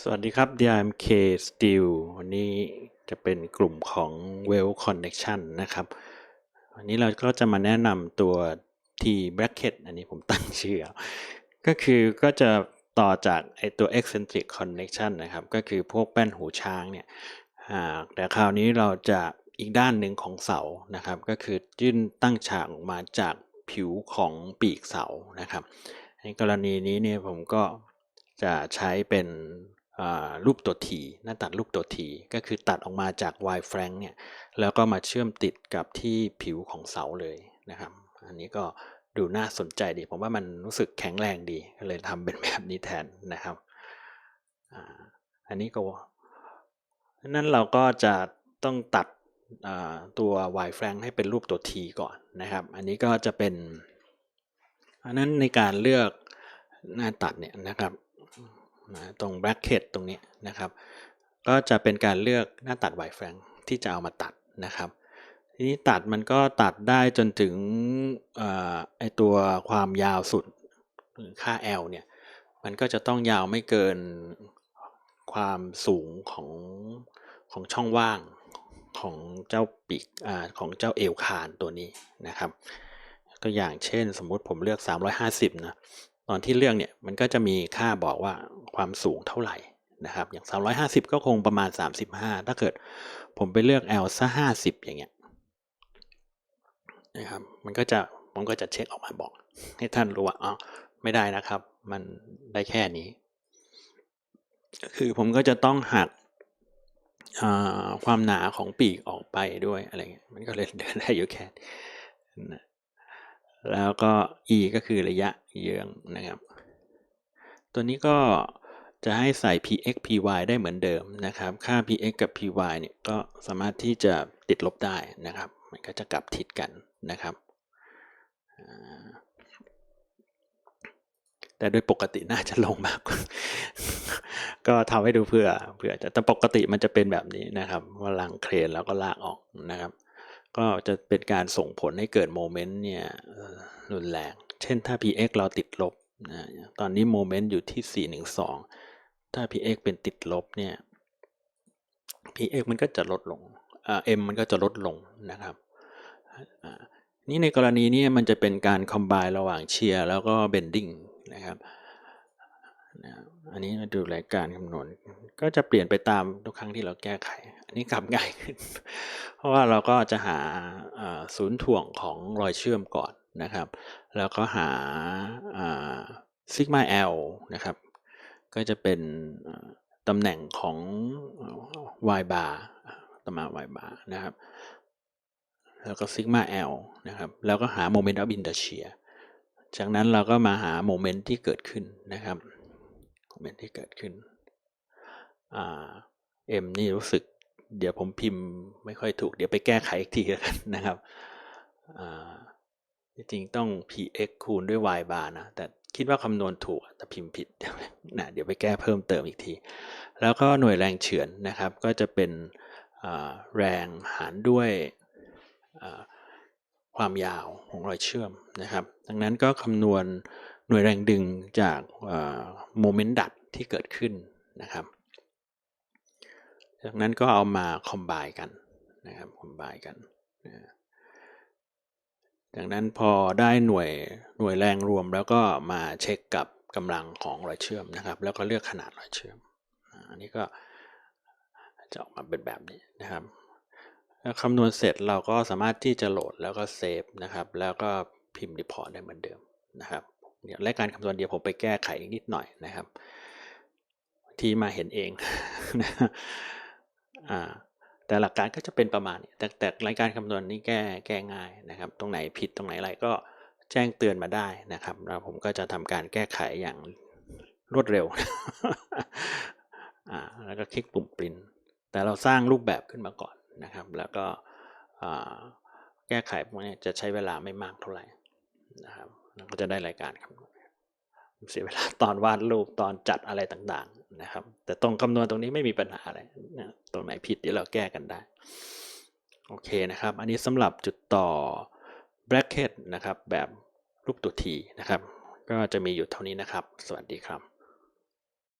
สวัสดีครับ DMK Steel วันนี้จะเป็นกลุ่มของ Well Connection นะครับ วันนี้เราก็จะมาแนะนำตัว T bracket อันนี้ผมตั้งชื่อ ก็คือก็จะต่อจากไอตัว eccentric connection นะครับ ก็คือพวกแป้นหูช้างเนี่ยแต่คราวนี้เราจะอีกด้านหนึ่งของเสานะครับ ก็คือยื่นตั้งฉากออกมาจากผิวของปีกเสานะครับ ในกรณีนี้เนี่ยผมก็จะใช้เป็น รูปตัวทีหน้าตัดรูปตัวทีก็คือตัดออกมาจาก Y frank เนี่ยแล้วก็มาเชื่อมติดกับที่ผิวของเสาเลยนะครับ อันนี้ก็ดูน่าสนใจดี ผมว่ามันรู้สึกแข็งแรงดีก็เลยทำเป็นแบบนี้แทนนะครับอันนี้ก็นั้นเราก็จะต้องตัดตัว Y frank ให้เป็นรูปตัว T ก่อนนะครับ อันนี้ก็จะเป็นอันนั้นในการเลือกหน้าตัดเนี่ยนะครับ นะตรง bracket ตรงนี้นะครับ ก็จะเป็นการเลือกหน้าตัด y frank ที่จะเอามาตัดนะครับ ทีนี้ตัดมันก็ตัดได้จนถึงอไอตัวความยาวสุดหรือค่า L เนี่ยมันก็จะต้องยาวไม่เกินความสูงของของช่องว่างของเจ้าปีกอของเจ้าเอวคานตัวนี้นะครับ ตัวอย่างเช่นสมมุติผมเลือก 350 นะ ตอนที่เลือกเนี่ยมันก็จะมีค่าบอกว่าความสูงเท่าไหร่นะครับอย่าง 350 ก็คงประมาณ 35 ถ้าเกิดผมไปเลือก L ซะ50 อย่างเงี้ยนะครับมันก็จะผมก็จะเช็คออกมาบอก ให้ท่านรู้ว่าอ๋อไม่ได้นะครับ มันได้แค่นี้ คือผมก็จะต้องหักความหนาของปีกออกไปด้วยอะไรเงี้ยมันก็เลยเดินได้อยู่แค่นะ แล้วก็ e ก็คือระยะเยื้องนะครับ ตัวนี้ก็จะให้ใส่ px py ได้เหมือนเดิมนะครับ ค่า px กับ py เนี่ยก็สามารถที่จะติดลบได้นะครับ มันก็จะกลับทิศกันนะครับแต่โดยปกติน่าจะลงมาก ก็ทำให้ดูเพื่อเพื่อจะแต่ปกติมันจะเป็นแบบนี้นะครับว่าลังเครนแล้วก็ลากออกนะครับ ก็จะเป็นการส่งผลให้เกิดโมเมนต์เนี่ยรุนแรง เช่นถ้า px เราติดลบนะตอนนี้โมเมนต์อยู่ที่ 412 ถ้า px เป็นติดลบเนี่ย px มันก็จะลดลงอ่า m มันก็จะลดลงนะครับนี่ในกรณีนี้มันจะเป็นการคอมไบระหว่างเชียร์แล้วก็เบนดิ้งนะครับนะ อันนี้มาดูรายการคำนวณ ก็จะเปลี่ยนไปตามทุกครั้งที่เราแก้ไข อันนี้กลับง่ายขึ้น เพราะว่าเราก็จะหาศูนย์ถ่วงของรอยเชื่อมก่อนนะครับ แล้วก็หาซิกมา L นะครับ ก็จะเป็นตำแหน่งของ y bar ตำแหน่ง y bar นะครับ แล้วก็ซิกมา L นะครับ แล้วก็หา moment of inertia จากนั้นเราก็มาหาโมเมนต์ที่เกิดขึ้นนะครับ โมเมนต์ที่เกิดขึ้นอ่า M นี่รู้สึก เดี๋ยวผมพิมพ์ไม่ค่อยถูก เดี๋ยวไปแก้ไขอีกทีแล้วกันนะครับอ่าจริงๆต้อง px คูณด้วย y bar นะ แต่คิดว่าคำนวณถูกแต่พิมพ์ผิดนะเดี๋ยวไปแก้เพิ่มเติมอีกที แล้วก็หน่วยแรงเฉือนนะครับ ก็จะเป็นแรงหารด้วยความยาวของรอยเชื่อมนะครับ ดังนั้นก็คำนวณ หน่วยแรงดึงจากโมเมนต์ดัดที่เกิดขึ้นนะครับจากนั้นก็เอามาคอมไบกันนะครับคอมไบกันนะดังนั้นพอได้หน่วยหน่วยแรงรวมแล้วก็มาเช็คกับกำลังของรอยเชื่อมนะครับ แล้วก็เลือกขนาดรอยเชื่อมอันนี้ก็จะออกมาเป็นแบบนี้นะครับคำนวณเสร็จเราก็สามารถที่จะโหลดแล้วก็เซฟนะครับ แล้วก็พิมพ์รีพอร์ตได้เหมือนเดิมนะครับ เดี๋ยและการคำนวณเดียวผมไปแก้ไขนิดหน่อยนะครับ ที่มาเห็นเองอ่าแต่หลักการก็จะเป็นประมาณนี้แต่แต่รายการคำนวณนี้แก้แก้ง่ายนะครับ ตรงไหนผิดตรงไหนอะไรก็แจ้งเตือนมาได้นะครับแล้วผมก็จะทำการแก้ไขอย่างรวดเร็วอ่าแล้วก็คลิกปุ่มปริ้นแต่เราสร้างรูปแบบขึ้นมาก่อนนะครับ แล้วก็แก้ไขพวกนี้จะใช้เวลาไม่มากเท่าไหร่นะครับ แล้วก็จะได้รายการคำนวณ เสียเวลาตอนวาดรูปตอนจัดอะไรต่างๆนะครับ แต่ตรงคำนวณตรงนี้ไม่มีปัญหาอะไรนะตรงไหนผิดเดี๋ยวเราแก้กันได้ โอเคนะครับ อันนี้สำหรับจุดต่อ bracket นะครับ แบบรูปตัวทีนะครับ ก็จะมีอยู่เท่านี้นะครับ สวัสดีครับ